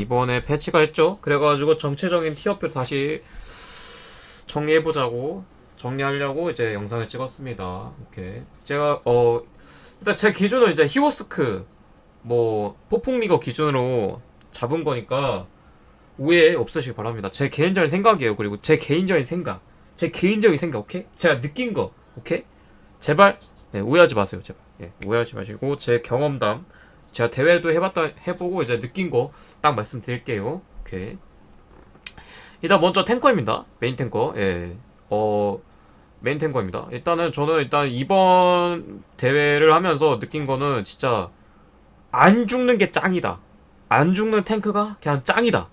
이번에 패치가 했죠. 그래가지고 전체적인 티어표 다시 정리해보자고 정리하려고 이제 영상을 찍었습니다. 오케이. 제가 어 일단 제 기준은 이제 히오스크 뭐 폭풍리거 기준으로 잡은 거니까 오해 없으시기 바랍니다. 제 개인적인 생각이에요. 그리고 제 개인적인 생각, 제 개인적인 생각, 오케이? 제가 느낀 거, 오케이? 제발 네, 오해하지 마세요, 제발. 예, 오해하지 마시고 제 경험담, 제가 대회도 해봤다 해보고 이제 느낀 거 딱 말씀드릴게요. 오케이. 일단 먼저 탱커입니다. 메인 탱커. 예. 어 메인 탱커입니다. 일단은 저는 일단 이번 대회를 하면서 느낀 거는 진짜 안 죽는 게 짱이다. 안 죽는 탱크가 그냥 짱이다.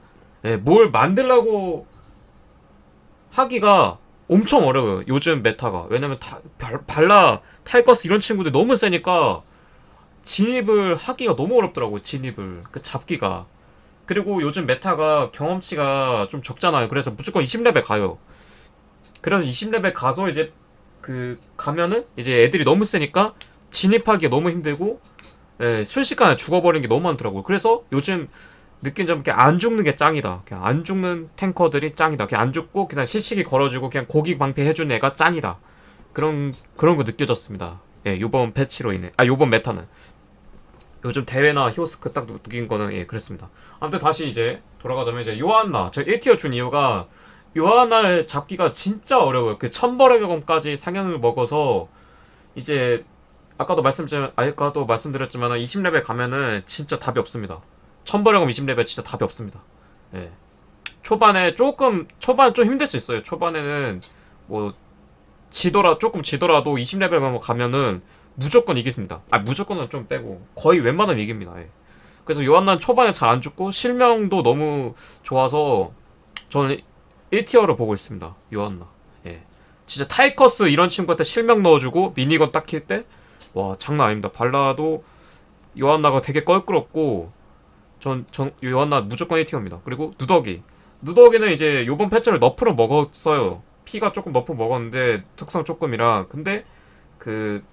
예, 뭘 만들라고 하기가 엄청 어려워요. 요즘 메타가. 왜냐면 다, 발, 발라, 탈거스 이런 친구들 너무 세니까 진입을 하기가 너무 어렵더라고요. 진입을. 그 잡기가. 그리고 요즘 메타가 경험치가 좀 적잖아요. 그래서 무조건 20레벨 가요. 그래서 20레벨 가서 이제 그 가면은 이제 애들이 너무 세니까 진입하기가 너무 힘들고 예, 순식간에 죽어버리는 게 너무 많더라고요. 그래서 요즘 느낀 점, 그냥 안 죽는 게 짱이다. 그냥 안 죽는 탱커들이 짱이다. 그냥 안 죽고 그냥 실시기 걸어주고 그냥 고기 방패 해준 애가 짱이다. 그런 그런 거 느껴졌습니다. 예, 요번 패치로 인해, 아 요번 메타는 요즘 대회나 히오스크 딱 느낀 거는 예 그랬습니다. 아무튼 다시 이제 돌아가자면 이제 요한나 저 1티어 준 이유가 요한나를 잡기가 진짜 어려워요. 그 천벌의검까지 상향을 먹어서 이제 아까도 말씀드렸지만 아까도 말씀드렸지만 20레벨 가면은 진짜 답이 없습니다. 천벌의검 20레벨 진짜 답이 없습니다. 예. 초반에 조금 초반 좀 힘들 수 있어요. 초반에는 뭐 지더라 조금 지더라도 20레벨만 가면은 무조건 이겼습니다. 아 무조건은 좀 빼고 거의 웬만하면 이깁니다. 예. 그래서 요한난 초반에 잘 안 죽고 실명도 너무 좋아서 저는 1티어로 보고 있습니다. 요한나. 예. 진짜 타이커스 이런 친구한테 실명 넣어주고 미니건 딱 킬 때 와 장난 아닙니다. 발라도 요한나가 되게 껄끄럽고 전, 전 요한나 무조건 1티어입니다. 그리고 누더기. 누더기는 이제 요번 패치를 너프로 먹었어요. 피가 조금 너프 먹었는데 특성 조금이라 근데 그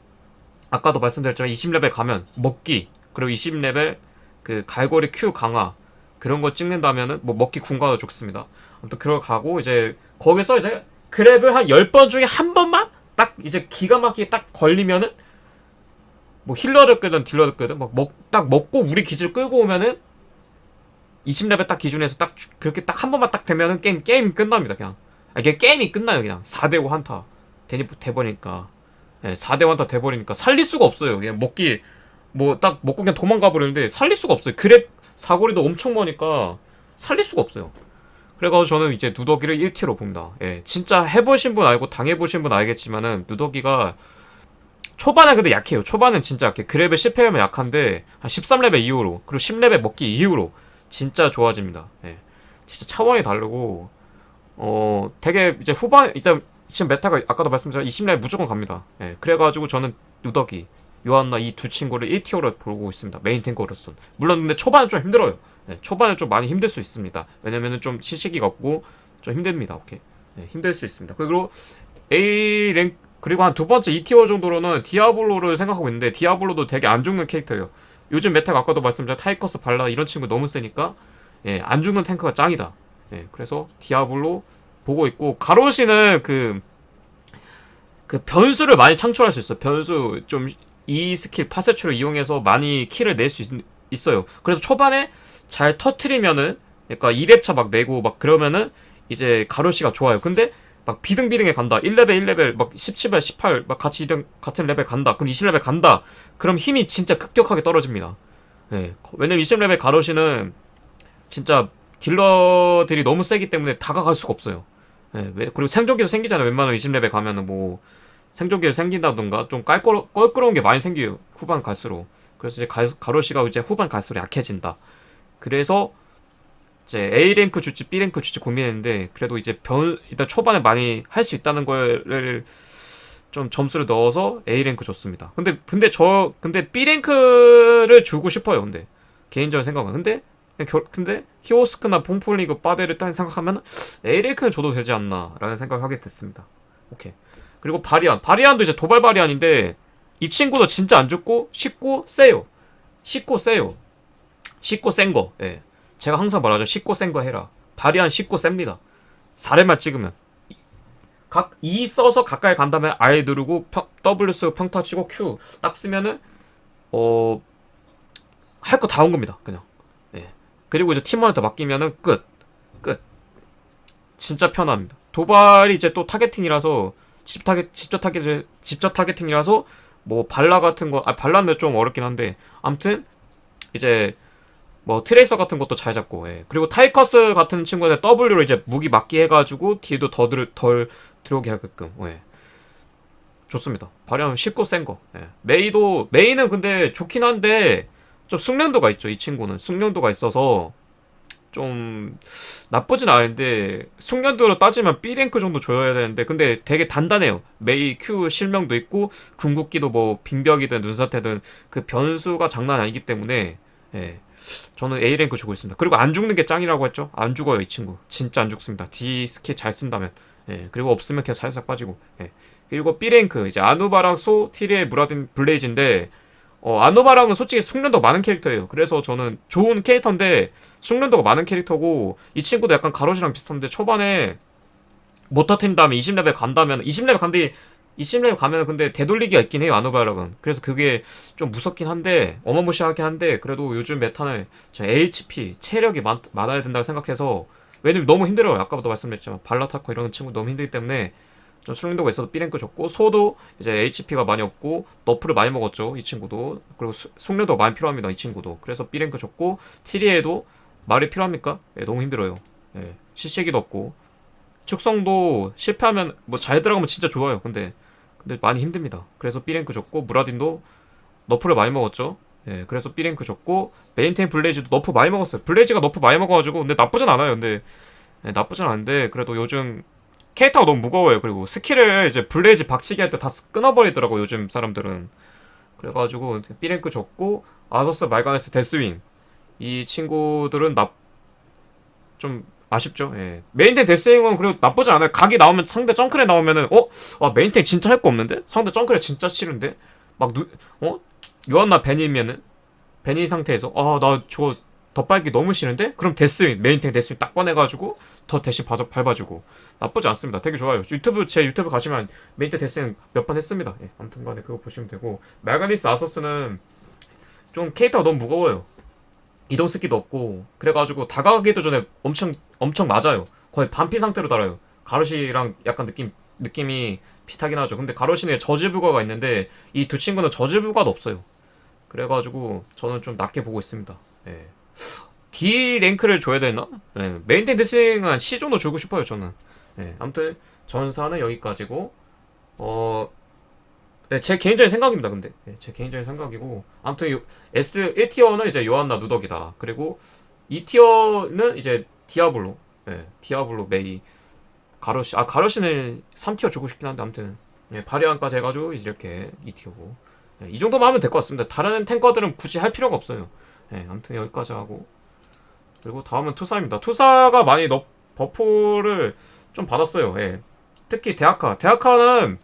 아까도 말씀드렸지만 20레벨 가면 먹기 그리고 20레벨 그 갈고리 Q 강화 그런 거 찍는다면은 뭐 먹기 군가도 좋습니다. 아무튼 그러 가고 이제 거기서 이제 그랩을 한 10번 중에 한 번만 딱 이제 기가 막히게 딱 걸리면은 뭐 힐러를 끄든 딜러를 끄든 막 먹, 딱 먹고 우리 기질 끌고 오면은 20레벨 딱 기준에서 딱 주- 그렇게 딱 한 번만 딱 되면은 게임 게임 끝납니다 그냥. 아, 이게 게임이 끝나요 그냥. 4대5 한타. 되니 돼버리니까 예, 4대5 한타 돼버리니까 살릴 수가 없어요. 그냥 먹기 뭐 딱 먹고 그냥 도망가 버리는데 살릴 수가 없어요. 그랩 사거리도 엄청 머니까 살릴 수가 없어요. 그래가지고 저는 이제 누더기를 1티로 봅니다. 예, 진짜 해보신 분 알고 당해보신 분 알겠지만은 누더기가 초반에 근데 약해요. 초반은 진짜 약해. 그랩에 실패하면 약한데 한 13레벨 이후로 그리고 10레벨 먹기 이후로 진짜 좋아집니다. 예. 진짜 차원이 다르고 어 되게 이제 후반 이제 지금 메타가 아까도 말씀드린 20레벨 무조건 갑니다. 예. 그래가지고 저는 누더기 요한나 이 두 친구를 1티어로 보고 있습니다. 메인 탱커로서 물론 근데 초반은 좀 힘들어요. 예. 초반에 좀 많이 힘들 수 있습니다. 왜냐면은 좀 시식이가 없고 좀 힘듭니다. 오케이 예, 힘들 수 있습니다. 그리고 A 랭 그리고 한 두 번째 2티어 정도로는 디아블로를 생각하고 있는데 디아블로도 되게 안 죽는 캐릭터예요. 요즘 메타가 아까도 말씀드린 타이커스 발라 이런 친구 너무 세니까 예, 안 죽는 탱크가 짱이다. 예, 그래서 디아블로 보고 있고 가로시는 그, 그 변수를 많이 창출할 수 있어요. 변수 좀 이 스킬 파세추를 이용해서 많이 킬을 낼수 있어요. 그래서 초반에 잘 터트리면은 그러니까 2렙차 막 내고 막 그러면은 이제 가로시가 좋아요. 근데 막 비등비등해 간다. 1레벨 1레벨 막 17레벨 18 막 같이 이등 같은 레벨 간다. 그럼 20레벨 간다. 그럼 힘이 진짜 급격하게 떨어집니다. 예. 왜냐면 20레벨 가로시는 진짜 딜러들이 너무 세기 때문에 다가갈 수가 없어요. 예. 왜- 그리고 생존기도 생기잖아요. 웬만하면 20레벨 가면은 뭐 생존기를 생긴다던가 좀 깔끄러, 껄끄러운 게 많이 생겨요. 후반 갈수록. 그래서 이제 가, 가로시가 이제 후반 갈수록 약해진다. 그래서 이제 A 랭크 줄지 B 랭크 줄지 고민했는데 그래도 이제 변 일단 초반에 많이 할 수 있다는 거를 좀 점수를 넣어서 A 랭크 줬습니다. 근데 근데 저 근데 B 랭크를 주고 싶어요. 근데 개인적인 생각은 근데 결, 근데 히오스크나 폼폴리그 빠데를 딱 생각하면 랭크는 줘도 되지 않나라는 생각을 하게 됐습니다. 오케이. 그리고 바리안 바리안도 이제 도발 바리안인데 이 친구도 진짜 안 죽고 쉽고 세요. 쉽고 세요. 쉽고 센 거. 예. 제가 항상 말하죠. 쉽고 센 거 해라. 바리안 쉽고 셉니다. 4렙만 찍으면. 각 E 써서 가까이 간 다음에 R 누르고 평, W 쓰고 평타 치고 Q 딱 쓰면은 어 할 거 다 온 겁니다. 그냥. 예. 그리고 이제 팀원한테 맡기면은 끝. 끝. 진짜 편합니다. 도발이 이제 또 타겟팅이라서 집 타겟 직접 타겟 직접 타겟팅이라서 뭐 발라 같은 거 아 발라는 좀 어렵긴 한데 아무튼 이제 뭐 트레이서 같은 것도 잘 잡고 예. 그리고 타이커스 같은 친구한테 W로 이제 무기 맞기 해가지고 뒤에도 더 들, 덜 들어오게 하게끔 예. 좋습니다 발휘하면 쉽고 센거 예. 메이도 메이는 근데 좋긴 한데 좀 숙련도가 있죠 이 친구는 숙련도가 있어서 좀 나쁘진 않은데 숙련도로 따지면 B랭크 정도 줘야 되는데 근데 되게 단단해요 메이 Q 실명도 있고 궁극기도 뭐 빙벽이든 눈사태든 그 변수가 장난 아니기 때문에 예. 저는 A랭크 주고 있습니다. 그리고 안 죽는 게 짱이라고 했죠? 안 죽어요, 이 친구. 진짜 안 죽습니다. D 스킬 잘 쓴다면. 예, 그리고 없으면 그냥 살짝 빠지고. 예. 그리고 B랭크, 이제 아누바랑 소, 티리의 무라딘 블레이즈인데, 어, 아누바랑은 솔직히 숙련도 많은 캐릭터예요. 그래서 저는 좋은 캐릭터인데, 숙련도가 많은 캐릭터고, 이 친구도 약간 가로시랑 비슷한데, 초반에 못 터트린 다음에 20레벨 간다면, 20레벨 간뒤 20레벨 가면 근데 되돌리기가 있긴 해요 아누바락은 그래서 그게 좀 무섭긴 한데 어마무시하긴 한데 그래도 요즘 메타는 저 HP 체력이 많, 많아야 된다고 생각해서 왜냐면 너무 힘들어요 아까부터 말씀드렸지만 발라타코 이런 친구 너무 힘들기 때문에 좀 수능도가 있어서 B랭크 줬고 소도 이제 HP가 많이 없고 너프를 많이 먹었죠 이 친구도 그리고 수, 숙련도 많이 필요합니다 이 친구도 그래서 B랭크 줬고 티리에도 말이 필요합니까? 예, 너무 힘들어요 예, 시시기도 없고 축성도 실패하면 뭐 잘 들어가면 진짜 좋아요 근데 근데 많이 힘듭니다. 그래서 B랭크 줬고 무라딘도 너프를 많이 먹었죠. 예, 그래서 B랭크 줬고 메인테인 블레이즈도 너프 많이 먹었어요. 블레이즈가 너프 많이 먹어가지고 근데 나쁘진 않아요. 근데 예, 나쁘진 않은데 그래도 요즘 캐릭터가 너무 무거워요. 그리고 스킬을 이제 블레이즈 박치기 할 때 다 끊어버리더라고 요즘 사람들은. 그래가지고 B랭크 줬고 아서스 말가네스 데스윙 이 친구들은 나 좀 아쉽죠. 예. 메인텐 데스윙은 그래도 나쁘지 않아요. 각이 나오면 상대 정크레 나오면은 어? 아 메인텐 진짜 할 거 없는데? 상대 정크레 진짜 싫은데? 막 누, 어? 요한나 벤이면은 벤이 상태에서 아 나 저거 덧밟기 너무 싫은데? 그럼 데스윙 메인텐 데스윙 딱 꺼내가지고 더 대신 봐, 밟아주고 나쁘지 않습니다. 되게 좋아요. 유튜브 제 유튜브 가시면 메인텐 데스윙 몇 번 했습니다. 예, 아무튼간에 그거 보시면 되고 말가니스 아서스는 좀 캐릭터가 너무 무거워요. 이동 스키도 없고 그래가지고 다가가기도 전에 엄청 엄청 맞아요. 거의 반피 상태로 달아요. 가로시랑 약간 느낌 느낌이 비슷하긴 하죠. 근데 가로시는 저지부가가 있는데 이 두 친구는 저지부가도 없어요. 그래가지고 저는 좀 낮게 보고 있습니다. 예. D 랭크를 줘야 되나? 예. 메인텐 데스윙은 C 정도 주고 싶어요. 저는. 예. 아무튼 전사는 여기까지고 어. 네, 제 개인적인 생각입니다. 근데 네, 제 개인적인 생각이고 아무튼 요, S 1티어는 이제 요한나 누덕이다. 그리고 2티어는 이제 디아블로, 네, 디아블로 메이 가로시. 아 가로시는 3티어 주고 싶긴 한데 아무튼 네, 바리안까지 해가지고 이렇게 2티어고 네, 이 정도만 하면 될 것 같습니다. 다른 탱커들은 굳이 할 필요가 없어요. 네, 아무튼 여기까지 하고 그리고 다음은 투사입니다. 투사가 많이 너 버프를 좀 받았어요. 예. 특히 대학카. 대학카는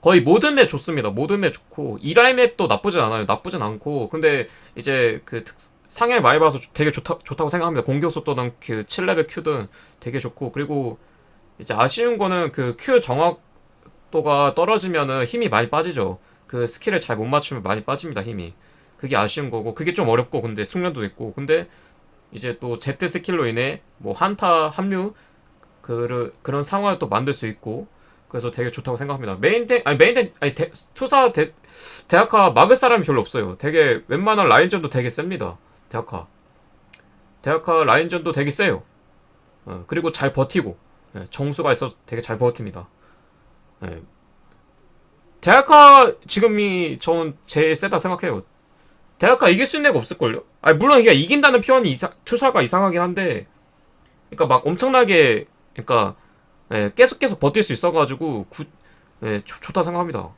거의 모든 맵 좋습니다. 모든 맵 좋고 이라이 맵도 나쁘진 않아요. 나쁘진 않고 근데 이제 그 특, 상향 많이 봐서 되게 좋다, 좋다고 생각합니다. 공격 속도는 그 7레벨 Q든 되게 좋고 그리고 이제 아쉬운 거는 그 Q 정확도가 떨어지면은 힘이 많이 빠지죠. 그 스킬을 잘 못 맞추면 많이 빠집니다. 힘이. 그게 아쉬운 거고 그게 좀 어렵고 근데 숙련도 있고 근데 이제 또 Z 스킬로 인해 뭐 한타 합류 그 그런 상황을 또 만들 수 있고 그래서 되게 좋다고 생각합니다. 메인텐 아니 메인텐 아니 대, 투사 대, 대학화 막을 사람이 별로 없어요. 되게 웬만한 라인전도 되게 셉니다. 대학화 대학화 라인전도 되게 세요. 어, 그리고 잘 버티고 예, 정수가 있어서 되게 잘 버팁니다. 예. 대학화 지금이 저는 제일 세다 생각해요. 대학화 이길 수 있는 애가 없을걸요? 아니 물론 이게 이긴다는 표현이 이상, 투사가 이상하긴 한데 그러니까 막 엄청나게 그러니까 예, 계속 계속 버틸 수 있어가지고 구, 예, 좋, 좋다 생각합니다.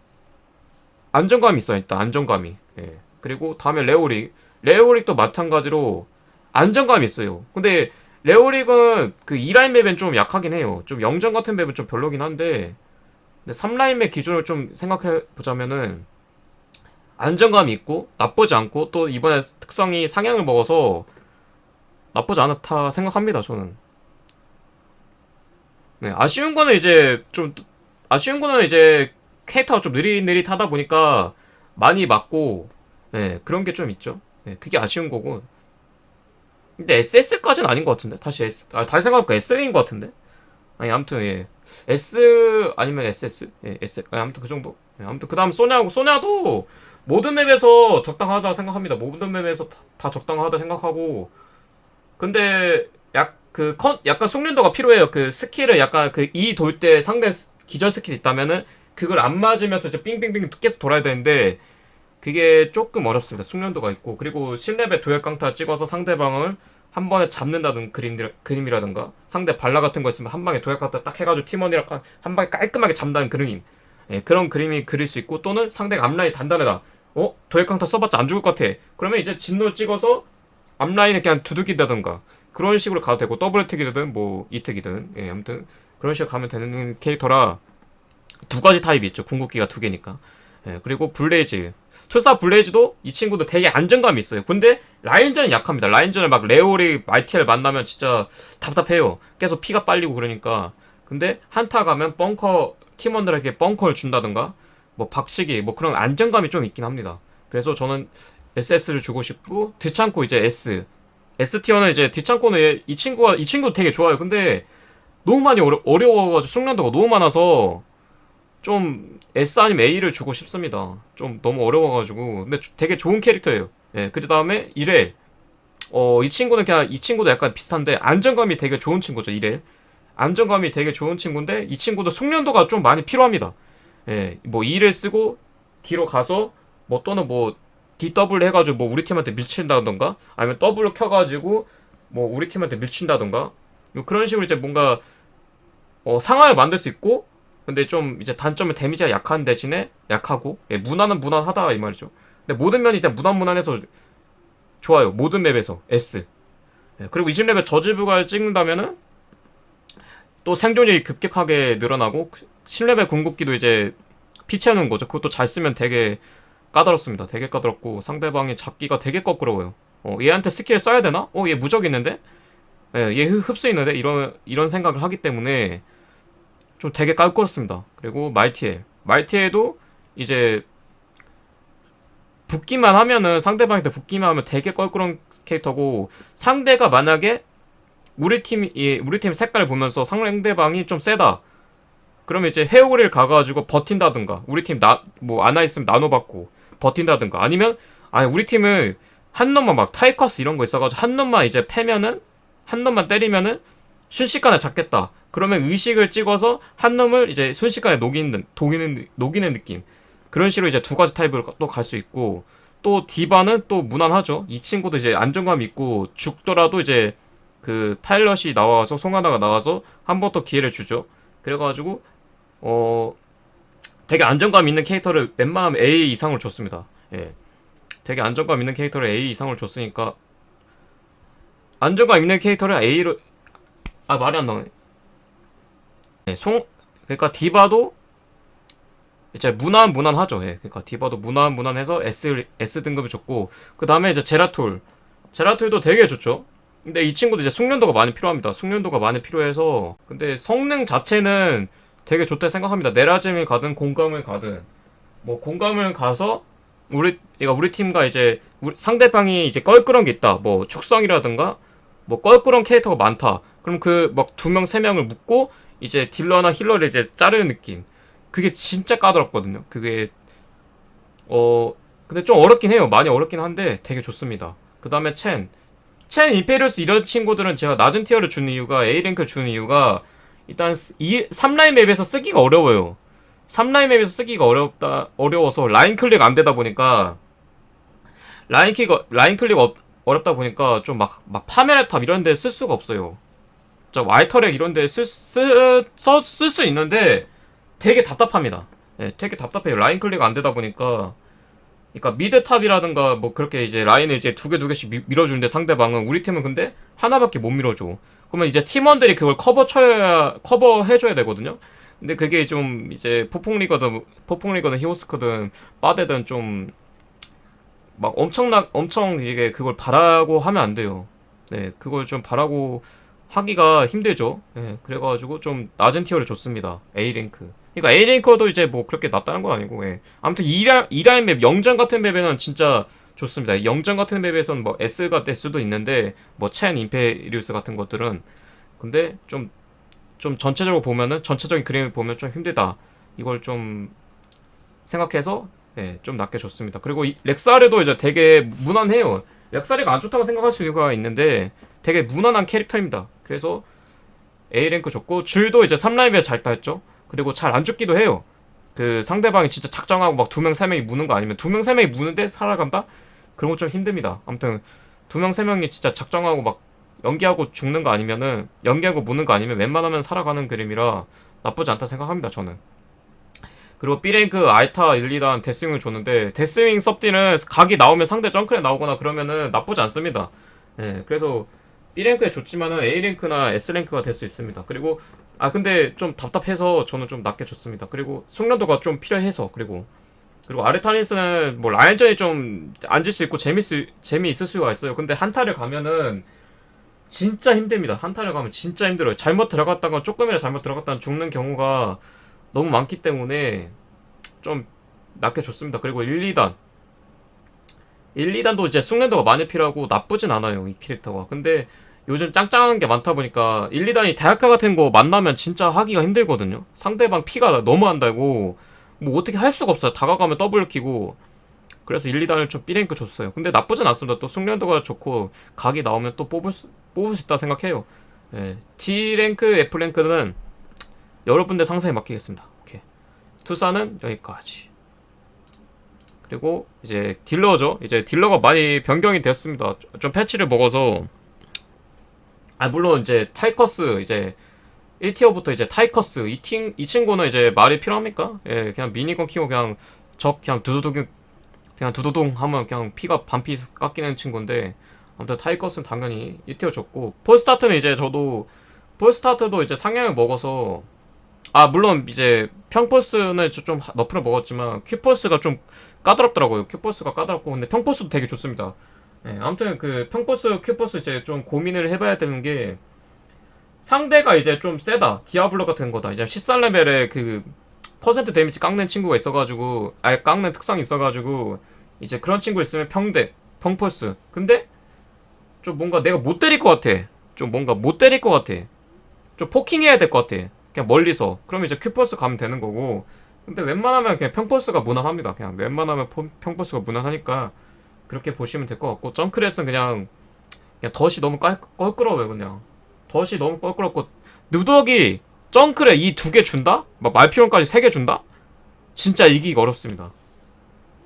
안정감이 있어요, 일단 안정감이. 예. 그리고 다음에 레오릭. 레오릭도 마찬가지로 안정감이 있어요. 근데 레오릭은 그 2라인 맵엔 좀 약하긴 해요. 좀 영정 같은 맵은 좀 별로긴 한데 근데 3라인 맵 기준으로 좀 생각해 보자면은 안정감이 있고 나쁘지 않고 또 이번에 특성이 상향을 먹어서 나쁘지 않다 생각합니다 저는. 네 아쉬운 거는 이제 좀 아쉬운 거는 이제 캐릭터가 좀 느릿느릿하다 보니까 많이 맞고 네 그런 게 좀 있죠. 네, 그게 아쉬운 거고. 근데 SS까지는 아닌 것 같은데? 다시 S 아 다시 생각해보니까 SA인 것 같은데? 아니 아무튼 예. S 아니면 SS 예 S 아니, 아무튼 그 정도. 예, 아무튼 그 다음 소냐고 소냐도 모든 맵에서 적당하다 생각합니다. 모든 맵에서 다, 다 적당하다 생각하고. 근데 약그 약간 숙련도가 필요해요. 그 스킬을 약간 그 E 돌 때 상대 스- 기절 스킬 있다면은 그걸 안 맞으면서 이제 빙빙빙 계속 돌아야 되는데 그게 조금 어렵습니다. 숙련도가 있고. 그리고 10레벨 도약 강타 찍어서 상대방을 한 번에 잡는다든 그림들, 그림이라든가 상대 발라 같은 거 있으면 한 방에 도약 강타 딱 해가지고 팀원이랑 까- 한 방에 깔끔하게 잡는다는 그림. 예, 그런 그림이 그릴 수 있고 또는 상대가 앞라인 단단해라 어? 도약 강타 써봤자 안 죽을 것 같아 그러면 이제 진노 찍어서 앞라인에 그냥 두둑이다든가 그런 식으로 가도 되고 더블 택이든 뭐 이택이든 예, 아무튼 그런 식으로 가면 되는 캐릭터라 두 가지 타입이 있죠 궁극기가 두 개니까 예, 그리고 블레이즈 출사 블레이즈도 이 친구도 되게 안정감이 있어요. 근데 라인전은 약합니다. 라인전을 막 레오리 마이티엘 만나면 진짜 답답해요. 계속 피가 빨리고 그러니까. 근데 한타 가면 벙커 팀원들에게 벙커를 준다든가 뭐 박치기 뭐 그런 안정감이 좀 있긴 합니다. 그래서 저는 SS를 주고 싶고 뒤창고 이제 S S 티어는 이제 뒤창고는 얘- 이 친구가 이 친구 되게 좋아요. 근데 너무 많이 어려, 어려워가지고 숙련도가 너무 많아서 좀 S 아니면 A를 주고 싶습니다. 좀 너무 어려워가지고 근데 조- 되게 좋은 캐릭터예요. 예, 그 다음에 이렐 어, 이 친구는 그냥 이 친구도 약간 비슷한데 안정감이 되게 좋은 친구죠. 이렐 안정감이 되게 좋은 친구인데 이 친구도 숙련도가 좀 많이 필요합니다. 예, 뭐 E를 쓰고 뒤로 가서 뭐 또는 뭐 DW 해가지고 뭐 우리 팀한테 밀친다던가 아니면 W 켜가지고 뭐 우리 팀한테 밀친다던가 뭐 그런 식으로 이제 뭔가 어, 상황을 만들 수 있고 근데 좀 이제 단점은 데미지가 약한 대신에 약하고 예, 무난은 무난하다 이 말이죠. 근데 모든 면이 이제 무난무난해서 좋아요. 모든 맵에서 S. 예, 그리고 20레벨 저지부가를 찍는다면은 또 생존력이 급격하게 늘어나고 10레벨 궁극기도 이제 피 채우는 거죠. 그것도 잘 쓰면 되게 까다롭습니다. 되게 까다롭고 상대방의 잡기가 되게 거꾸러워요. 어, 얘한테 스킬 써야 되나? 어, 얘 무적 있는데? 예, 얘 흡- 흡수 있는데? 이런 이런 생각을 하기 때문에 좀 되게 깔끔했습니다. 그리고 말티엘. 말티엘도 이제 붙기만 하면은 상대방한테 붙기만 하면 되게 껄끄러운 캐릭터고 상대가 만약에 우리 팀이 이- 우리 팀 색깔을 보면서 상대방이 좀 세다. 그러면 이제 헤오리를 가가지고 버틴다든가 우리 팀 나 뭐 안와 있으면 나눠 받고 버틴다든가 아니면 아니 우리 팀을 한 놈만 막 타이커스 이런 거 있어가지고 한 놈만 이제 패면은 한 놈만 때리면은 순식간에 잡겠다. 그러면 의식을 찍어서 한 놈을 이제 순식간에 녹이는 녹이는 녹이는 느낌. 그런 식으로 이제 두 가지 타입으로 또 갈 수 있고 또 디바는 또 무난하죠. 이 친구도 이제 안정감 있고 죽더라도 이제 그 파일럿이 나와서 송하나가 나와서 한 번 더 기회를 주죠. 그래가지고 어 되게 안정감 있는 캐릭터를 웬만하면 A 이상으로 줬습니다. 예. 되게 안정감 있는 캐릭터를 A 이상으로 줬으니까 안정감 있는 캐릭터를 A로 아 말이 안 나오네. 네, 송 그러니까 디바도 이제 무난 무난하죠. 예. 그러니까 디바도 무난 무난해서 S S 등급이 좋고 그 다음에 이제 제라툴 제라툴도 되게 좋죠. 근데 이 친구도 이제 숙련도가 많이 필요합니다. 숙련도가 많이 필요해서 근데 성능 자체는 되게 좋다 생각합니다. 내라짐을 가든 공감을 가든 뭐 공감을 가서 우리 그러니까 우리 팀과 이제 우리- 상대방이 이제 껄끄러운 게 있다. 뭐 축성이라든가 뭐 껄끄러운 캐릭터가 많다. 그럼 그 막 두 명 세 명을 묶고 이제 딜러나 힐러를 이제 자르는 느낌. 그게 진짜 까다롭거든요. 그게 어 근데 좀 어렵긴 해요. 많이 어렵긴 한데 되게 좋습니다. 그 다음에 첸. 첸, 이페리우스 이런 친구들은 제가 낮은 티어를 주는 이유가 A랭크를 주는 이유가 일단 이 3라인 맵에서 쓰기가 어려워요. 3라인 맵에서 쓰기가 어렵다 어려워서 라인 클릭 안 되다 보니까 라인 어- 라인 클릭 어, 어렵다 보니까 좀막막 파메라탑 이런 데 쓸 수가 없어요. 저 와이터렉 이런 데쓸쓸 수 있는데 되게 답답합니다. 예, 되게 답답해요. 라인 클릭 안 되다 보니까 그러니까 미드 탑이라든가 뭐 그렇게 이제 라인을 이제 두 개 두 개씩 미- 밀어주는데 상대방은 우리 팀은 근데 하나밖에 못 밀어줘. 그러면 이제 팀원들이 그걸 커버 쳐야 커버 해줘야 되거든요. 근데 그게 좀 이제 포폭리거든 포폭리거든 히오스크든 빠데든 좀 막 엄청나 엄청 이게 그걸 바라고 하면 안 돼요. 네, 그걸 좀 바라고 하기가 힘들죠. 예, 그래가지고 좀 낮은 티어를 줬습니다. A 랭크. 그러니까 A 랭커도 이제 뭐 그렇게 낮다는 건 아니고, 예. 아무튼 이라 이라인 맵 영전 같은 맵에는 진짜 좋습니다. 영전 같은 맵에서는 뭐 S가 될 수도 있는데 뭐첸 임페리우스 같은 것들은 근데 좀좀 전체적으로 보면은 전체적인 그림을 보면 좀 힘들다. 이걸 좀 생각해서 예, 좀 낮게 줬습니다. 그리고 이 렉사르도 이제 되게 무난해요. 렉사르가 안 좋다고 생각할 수가 있는데 되게 무난한 캐릭터입니다. 그래서 A 랭크 줬고 줄도 이제 3라인에 잘 따였죠. 그리고 잘 안 죽기도 해요. 그 상대방이 진짜 작정하고 막 두 명 세 명이 무는 거 아니면 두 명 세 명이 무는데 살아간다? 그런 거 좀 힘듭니다. 아무튼 두 명 세 명이 진짜 작정하고 막 연기하고 죽는 거 아니면은 연기하고 무는 거 아니면 웬만하면 살아가는 그림이라 나쁘지 않다 생각합니다. 저는. 그리고 B랭크 알타 1, 2단 데스윙을 줬는데 데스윙 섭디는 각이 나오면 상대 점크에 나오거나 그러면은 나쁘지 않습니다. 예, 그래서 B랭크에 줬지만은 A랭크나 S랭크가 될 수 있습니다. 그리고 아 근데 좀 답답해서 저는 좀 낮게 줬습니다. 그리고 숙련도가 좀 필요해서 그리고 그리고 아르타니스는 뭐 라인전이 좀 앉을 수 있고 재밌을 재미 있을 수가 있어요. 근데 한타를 가면은 진짜 힘듭니다. 한타를 가면 진짜 힘들어요. 잘못 들어갔다가 조금이라도 잘못 들어갔다가 죽는 경우가 너무 많기 때문에 좀 낮게 줬습니다. 그리고 1, 2단 1, 2단도 이제 숙련도가 많이 필요하고 나쁘진 않아요. 이 캐릭터가. 근데 요즘 짱짱한 게 많다 보니까 1, 2단이 대학가 같은 거 만나면 진짜 하기가 힘들거든요. 상대방 피가 너무 한다고 뭐 어떻게 할 수가 없어요. 다가가면 더블 키고 그래서 1, 2단을 좀 B랭크 줬어요. 근데 나쁘진 않습니다. 또 숙련도가 좋고 각이 나오면 또 뽑을 수, 뽑을 수 있다 생각해요. 예. D랭크, F랭크는 여러분들 상상에 맡기겠습니다. 오케이. 투사는 여기까지. 그리고 이제 딜러죠. 이제 딜러가 많이 변경이 되었습니다. 좀 패치를 먹어서 아 물론 이제 타이커스 이제 1티어부터 이제 타이커스 이, 팀, 이 친구는 이제 말이 필요합니까? 예, 그냥 미니건 키고 그냥 적 그냥 두두둥 그냥 두두둥 하면 그냥 피가 반피 깎이는 친구인데 아무튼 타이커스는 당연히 1티어 줬고 폴스타트는 이제 저도 폴스타트도 이제 상향을 먹어서 아 물론 이제 평포스는 저- 좀 너프를 먹었지만 큐포스가 좀 까다롭더라고요 큐포스가 까다롭고 근데 평포스도 되게 좋습니다 예, 아무튼 그 평포스 큐포스 이제 좀 고민을 해봐야 되는 게 상대가 이제 좀 세다. 디아블로 같은 거다. 이제 14레벨에 그 퍼센트 데미지 깎는 친구가 있어가지고 아예 깎는 특성이 있어가지고 이제 그런 친구 있으면 평대 평포스. 근데 좀 뭔가 내가 못 때릴 것 같아. 좀 뭔가 못 때릴 것 같아. 좀 포킹해야 될 것 같아. 그냥 멀리서. 그러면 이제 큐퍼스 가면 되는 거고. 근데 웬만하면 그냥 평퍼스가 무난합니다. 그냥 웬만하면 포- 평퍼스가 무난하니까 그렇게 보시면 될 것 같고 점크레스는 그냥 그냥 덫이 너무 깔, 껄끄러워요 그냥. 덫이 너무 껄끄럽고 누더기 점크레 이두 개 준다? 막 말피론까지 세 개 준다? 진짜 이기기 어렵습니다.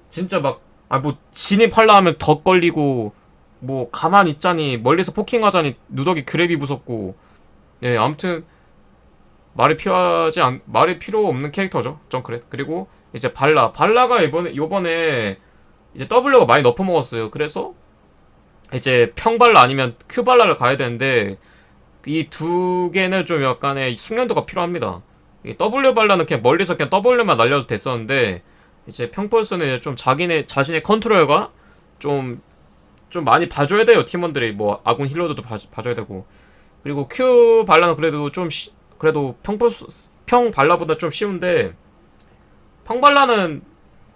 진짜 막 아 뭐 진입하려 하면 덫 걸리고 뭐 가만 있자니 멀리서 포킹하자니 누더기 그랩이 무섭고. 예 아무튼 말이 필요하지 않 말이 필요 없는 캐릭터죠 정크렛 그리고 이제 발라. 발라가 이번에 이번에 이제 W가 많이 너프 먹었어요. 그래서 이제 평발라 아니면 큐발라를 가야 되는데 이 두 개는 좀 약간의 숙련도가 필요합니다. 이 W 발라는 그냥 멀리서 그냥 W만 날려도 됐었는데 이제 평폴스는 좀 자기네 자신의 컨트롤과 좀좀 많이 봐줘야 돼요. 팀원들이 뭐 아군 힐러들도 봐, 봐줘야 되고. 그리고 큐 발라는 그래도 좀 쉬- 그래도 평평 발라보다 좀 쉬운데 평 발라는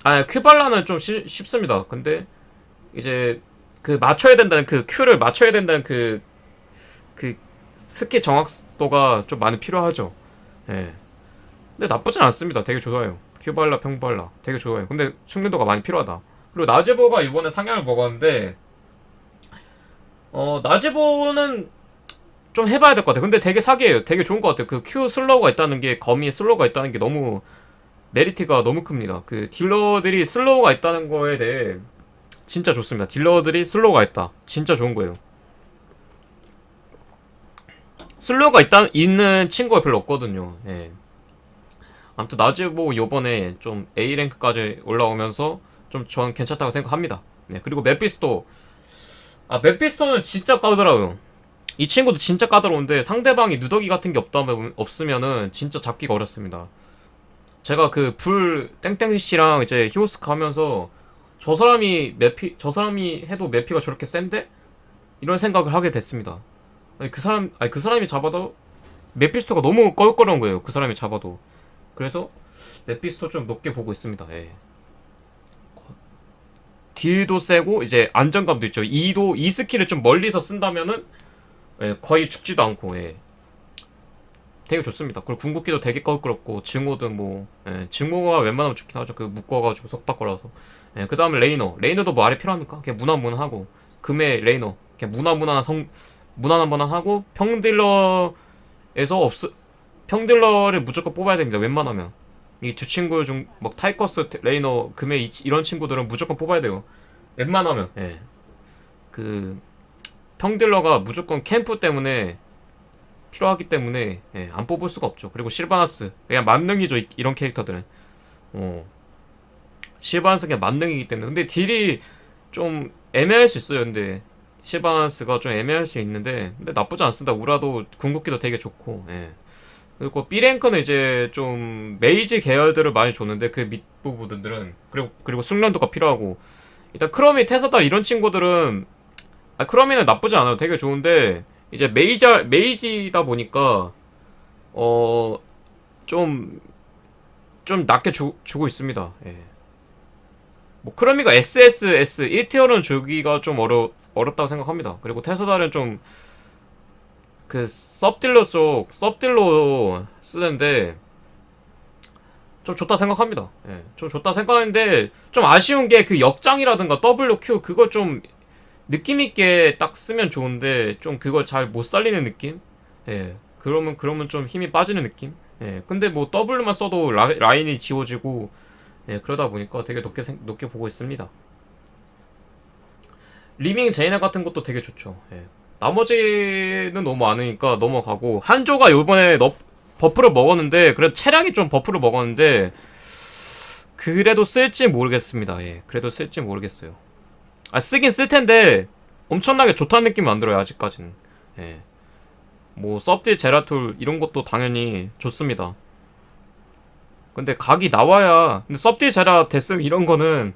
아니 큐 발라는 좀 쉬- 쉽습니다. 근데 이제 그 맞춰야 된다는 그 큐를 맞춰야 된다는 그그 스킬 정확도가 좀 많이 필요하죠. 예. 근데 나쁘진 않습니다. 되게 좋아요. 큐 발라 평 발라 되게 좋아요. 근데 숙련도가 많이 필요하다. 그리고 나제보가 이번에 상향을 먹었는데 어 나제보는 좀 해봐야 될 것 같아요. 근데 되게 사기예요. 되게 좋은 것 같아요. 그 Q 슬로우가 있다는 게 거미 슬로우가 있다는 게 너무 메리트가 너무 큽니다. 그 딜러들이 슬로우가 있다는 거에 대해 진짜 좋습니다. 딜러들이 슬로우가 있다. 진짜 좋은 거예요. 슬로우가 있다 있는 친구가 별로 없거든요. 예. 아무튼 나즈보 요번에 좀 A 랭크까지 올라오면서 좀 저는 괜찮다고 생각합니다. 네. 그리고 맵피스토 아 맵피스토는 진짜 까더라고요. 이 친구도 진짜 까다로운데 상대방이 누더기 같은 게 없다면 없으면은 진짜 잡기가 어렵습니다. 제가 그 불 땡땡 씨랑 이제 히오스카 하면서 저 사람이 맵피 저 사람이 해도 맵피가 저렇게 센데 이런 생각을 하게 됐습니다. 아니, 그 사람, 아니, 그 사람이 잡아도 메피스토가 너무 껄껄한 거예요. 그 사람이 잡아도. 그래서 메피스토 좀 높게 보고 있습니다. 예. 거- 딜도 세고 이제 안정감도 있죠. 이도 이 스킬을 좀 멀리서 쓴다면은 예, 거의 죽지도 않고 예. 되게 좋습니다. 그리고 궁극기도 되게 껄끄럽고 증오든 뭐 예, 증오가 웬만하면 좋긴 하죠. 그 묶어가지고 속바꿔라서. 예, 그 다음에 레이너. 레이너도 뭐 아래 필요합니까? 그냥 무난무난하고 금의 레이너. 그냥 무난무난한 성 무난무난하고 평딜러에서 없 평딜러를 무조건 뽑아야 됩니다. 웬만하면 이 두 친구 중 막 타이커스, 레이너, 금의 이, 이런 친구들은 무조건 뽑아야 돼요. 웬만하면 예. 그 평딜러가 무조건 캠프 때문에 필요하기 때문에 예, 안 뽑을 수가 없죠. 그리고 실바나스 그냥 만능이죠. 이- 이런 캐릭터들은 어. 실바나스 그냥 만능이기 때문에 근데 딜이 좀 애매할 수 있어요. 근데 실바나스가 좀 애매할 수 있는데 근데 나쁘지 않습니다. 우라도 궁극기도 되게 좋고 예. 그리고 B랭크는 이제 좀 메이지 계열들을 많이 줬는데 그 밑부분들은 그리고 그리고 숙련도가 필요하고 일단 크로미 테서다 이런 친구들은 아 크로미는 나쁘지 않아요 되게 좋은데 이제 메이지 메이지다 보니까 어좀좀 낮게 주, 주고 있습니다 예. 뭐 크로미가 SSS 1티어는 주기가 좀 어려 어렵다고 생각합니다 그리고 테서다는 좀 그 섭딜러 쪽 섭딜로 쓰는데 좀 좋다 생각합니다. 예, 좀 좋다 생각하는데 좀 아쉬운 게 그 역장이라든가 WQ 그걸 좀 느낌 있게 딱 쓰면 좋은데 좀 그걸 잘 못 살리는 느낌? 예, 그러면 그러면 좀 힘이 빠지는 느낌? 예, 근데 뭐 W만 써도 라, 라인이 지워지고 예, 그러다 보니까 되게 높게 생- 높게 보고 있습니다. 리밍 제이나 같은 것도 되게 좋죠. 예. 나머지는 너무 많으니까 넘어가고 한조가 요번에 너, 버프를 먹었는데 그래도 체력이 좀 버프를 먹었는데 그래도 쓸지 모르겠습니다. 예, 그래도 쓸지 모르겠어요. 아 쓰긴 쓸 텐데 엄청나게 좋다는 느낌은 안 들어요 아직까지는. 예, 뭐 섭딜 제라툴 이런 것도 당연히 좋습니다. 근데 각이 나와야 근데 섭딜 제라 됐음 이런 거는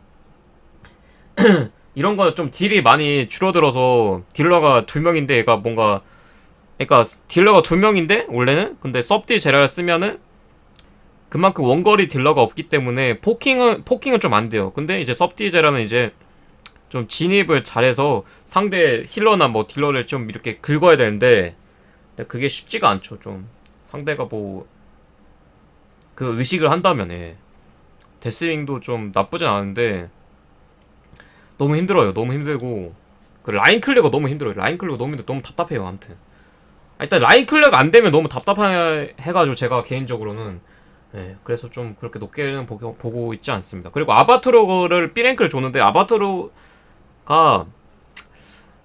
이런 거는 좀 딜이 많이 줄어들어서 딜러가 두 명인데 얘가 뭔가 그러니까 딜러가 두 명인데 원래는 근데 섭딜 제라를 쓰면은 그만큼 원거리 딜러가 없기 때문에 포킹은 포킹은 좀 안 돼요. 근데 이제 섭딜 제라는 이제 좀 진입을 잘해서 상대 힐러나 뭐 딜러를 좀 이렇게 긁어야 되는데 그게 쉽지가 않죠. 좀 상대가 뭐 그 의식을 한다면 예. 데스윙도 좀 나쁘진 않은데 너무 힘들어요. 너무 힘들고 그 라인 클리어가 너무 힘들어요. 라인 클리어가 너무 힘들, 너무 답답해요. 아무튼 아, 일단 라인 클리어가 안 되면 너무 답답해가지고 제가 개인적으로는 예, 그래서 좀 그렇게 높게는 보고, 보고 있지 않습니다. 그리고 아바트로를 B랭크를 줬는데 아바트로 가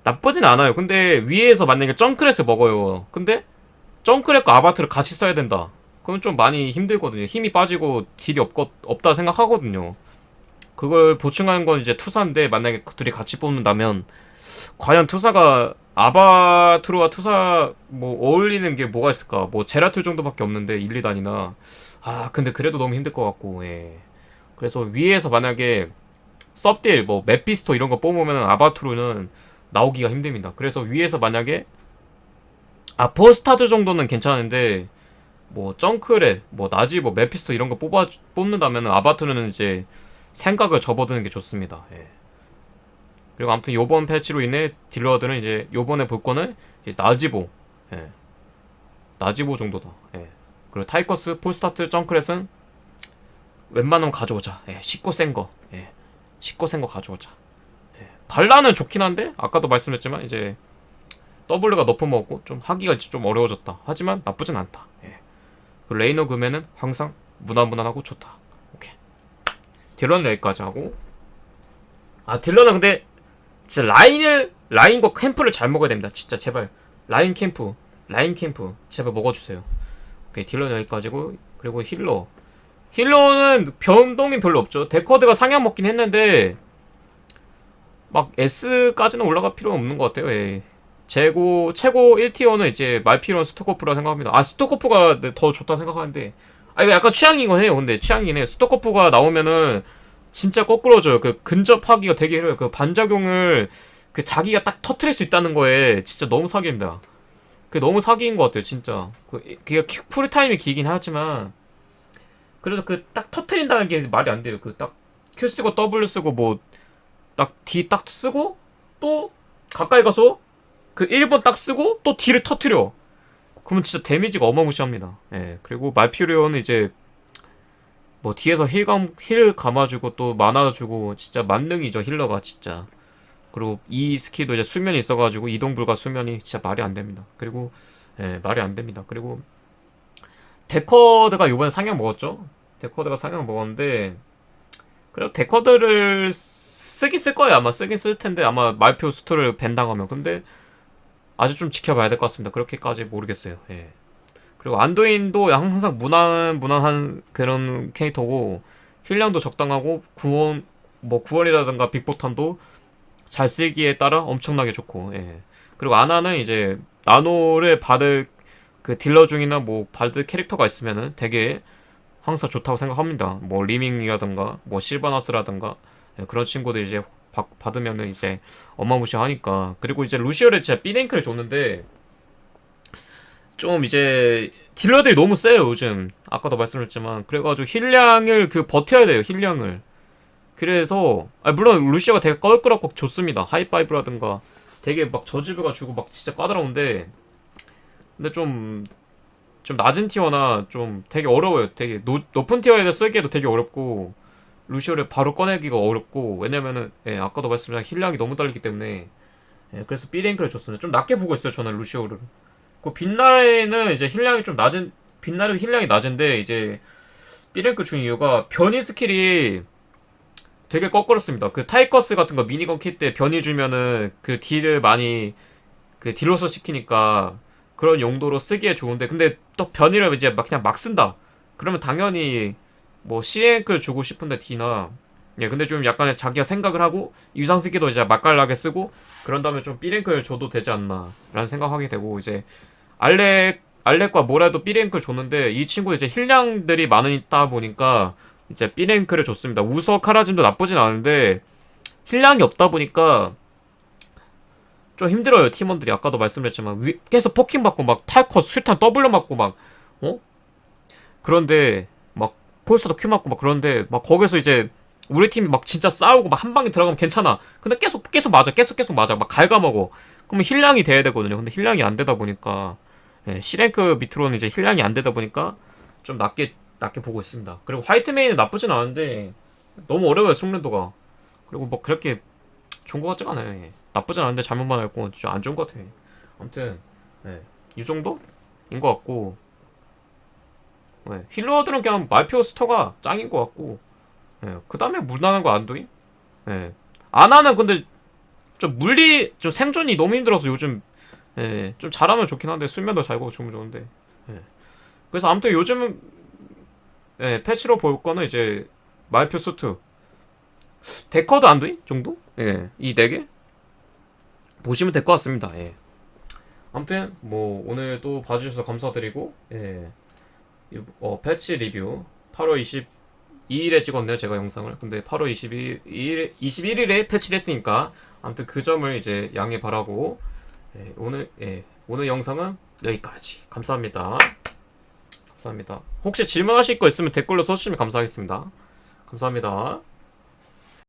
나쁘진 않아요. 근데 위에서 만약에 점크레스 먹어요. 근데 점크레스과 아바트를 같이 써야 된다. 그럼 좀 많이 힘들거든요. 힘이 빠지고 딜이 없, 없다 생각하거든요. 그걸 보충하는 건 이제 투사인데 만약에 그 둘이 같이 뽑는다면 과연 투사가 아바트로와 투사 뭐 어울리는 게 뭐가 있을까? 뭐 제라툴 정도밖에 없는데 1, 2단이나 아 근데 그래도 너무 힘들 것 같고 예. 그래서 위에서 만약에 섭딜 뭐 메피스토 이런 거 뽑으면 아바트로는 나오기가 힘듭니다. 그래서 위에서 만약에 아 포스타드 정도는 괜찮은데 뭐 정크렛 뭐 나지 뭐 메피스토 이런 거 뽑아 뽑는다면 아바트로는 이제 생각을 접어드는 게 좋습니다. 예. 그리고 아무튼 요번 패치로 인해 딜러들은 이제 요번에 볼 거는 나지보, 예. 나지보 정도다. 예. 그리고 타이커스, 폴스타트, 정크렛은 웬만하면 가져오자. 예. 쉽고 센 거, 예. 쉽고 센거 가져오자. 예. 발라는 좋긴 한데 아까도 말씀드렸지만 이제 W가 높은 먹고 좀 하기가 좀 어려워졌다. 하지만 나쁘진 않다. 예. 그리고 레이너 금에는 항상 무난무난하고 좋다. 오케이. 딜러는 여기까지 하고 아 딜러는 근데 진짜 라인을 라인과 캠프를 잘 먹어야 됩니다 진짜 제발 라인 캠프 라인 캠프 제발 먹어주세요 오케이 딜러는 여기까지고 그리고 힐러 힐러는 변동이 별로 없죠 데커드가 상향 먹긴 했는데 막 S까지는 올라갈 필요는 없는 것 같아요 예. 최고 최고 1티어는 이제 말피론 스토커프라 생각합니다 아 스토커프가 더 좋다 생각하는데 아 이거 약간 취향이긴 해요. 근데 취향이긴 해요. 스토커프가 나오면은 진짜 거꾸로져요. 그 근접하기가 되게 힘들어요. 그 반작용을 그 자기가 딱 터트릴 수 있다는 거에 진짜 너무 사기입니다. 그 너무 사기인 것 같아요, 진짜. 그 그게 키- 풀타임이 길긴 하지만 그래도 그딱 터트린다는 게 말이 안 돼요. 그 딱 Q 쓰고 W 쓰고 뭐 딱 D 딱 쓰고 또 가까이 가서 그 1번 딱 쓰고 또 D를 터트려. 그러면 진짜 데미지가 어마무시합니다. 예. 그리고 말피오리오는 이제 뭐 뒤에서 힐감 힐 감아주고 또 만화 주고 진짜 만능이죠 힐러가 진짜. 그리고 이 스킬도 이제 수면이 있어가지고 이동 불가 수면이 진짜 말이 안 됩니다. 그리고 예 말이 안 됩니다. 그리고 데커드가 이번에 상향 먹었죠? 데커드가 상향 먹었는데 그래도 데커드를 쓰긴 쓸 거예요 아마 쓰긴 쓸 텐데 아마 말표 스토를 밴당하면 근데 아주 좀 지켜봐야 될 것 같습니다. 그렇게까지 모르겠어요. 예. 그리고 안도인도 항상 무난 무난한 그런 캐릭터고 힐량도 적당하고 구원 뭐 구원이라든가 빅포탄도 잘 쓰기에 따라 엄청나게 좋고 예. 그리고 아나는 이제 나노를 받을 그 딜러 중이나 뭐 받을 캐릭터가 있으면은 되게 항상 좋다고 생각합니다. 뭐 리밍이라든가 뭐 실바나스라든가 예, 그런 친구들 이제 받, 받으면은 이제 어마무시하니까. 그리고 이제 루시오를 진짜 B랭크를 줬는데 좀 이제 딜러들이 너무 세요 요즘. 아까도 말씀드렸지만. 그래가지고 힐량을 그 버텨야 돼요 힐량을. 그래서 아 물론 루시오가 되게 껄끄럽고 좋습니다. 하이파이브라든가. 되게 막 저지부가 주고 막 진짜 까다로운데 근데 좀 좀 낮은 티어나 좀 되게 어려워요. 되게 노, 높은 티어에다 쓰기에도 되게 어렵고 루시오를 바로 꺼내기가 어렵고 왜냐면은 예, 아까도 말씀드린 힐량이 너무 딸리기 때문에 예, 그래서 B랭크를 줬습니다. 좀 낮게 보고 있어요 저는 루시오를. 그 빛날에는 이제 힐량이 좀 낮은 빛날의 힐량이 낮은데 이제 B랭크 준 이유가 변이 스킬이 되게 거꾸렇습니다. 그 타이커스 같은 거 미니건 킬때 변이 주면은 그 딜을 많이 그 딜로서 시키니까 그런 용도로 쓰기에 좋은데 근데 또 변이를 이제 막 그냥 막 쓴다. 그러면 당연히 뭐 C랭크를 주고 싶은데 D나 예 근데 좀 약간의 자기가 생각을 하고 유상 쓰기도 이제 맛깔나게 쓰고 그런 다음에 좀 B랭크를 줘도 되지 않나 라는 생각하게 되고 이제 알렉 알렉과 모라도 B랭크를 줬는데 이 친구 이제 힐량들이 많으다 보니까 이제 B랭크를 줬습니다. 우서 카라짐도 나쁘진 않은데 힐량이 없다 보니까 좀 힘들어요 팀원들이 아까도 말씀드렸지만 위- 계속 포킹 받고 막 탈컷 술탄 W 맞고 막 어? 그런데 막 폴스터도 큐 맞고 막 그런데 막 거기서 이제 우리 팀이 막 진짜 싸우고 막 한 방에 들어가면 괜찮아. 근데 계속 계속 맞아. 계속 계속 맞아. 막 갉아먹어. 그러면 힐량이 돼야 되거든요. 근데 힐량이 안 되다 보니까 예, C랭크 밑으로는 이제 힐량이 안 되다 보니까 좀 낮게 낮게 보고 있습니다. 그리고 화이트 메인은 나쁘진 않은데 너무 어려워요 숙련도가. 그리고 뭐 그렇게 좋은 것 같지가 않아요. 예. 나쁘진 않은데 잘못만 알고 좀 안 좋은 것 같아. 아무튼 예, 이 정도인 것 같고 예, 힐러들은 그냥 말표 스터가 짱인 것 같고 예, 그 다음에 무난한 거 안도임? 예. 아나는 근데 좀 물리 좀 생존이 너무 힘들어서 요즘 예, 좀 잘하면 좋긴 한데 수면도 잘 보고 좋으면 좋은데 예. 그래서 아무튼 요즘은 예, 패치로 볼 거는 이제 말표 수트 데커드 안도임 정도? 예, 이 네 개 보시면 될 것 같습니다. 예. 아무튼 뭐 오늘 또 봐주셔서 감사드리고 예. 이- 어, 패치 리뷰 8월 22일에 찍었네요 제가 영상을 근데 8월 22일, 21일에 패치를 했으니까 아무튼 그 점을 이제 양해 바라고 예, 오늘 예, 오늘 영상은 여기까지 감사합니다 감사합니다 혹시 질문하실 거 있으면 댓글로 써주시면 감사하겠습니다 감사합니다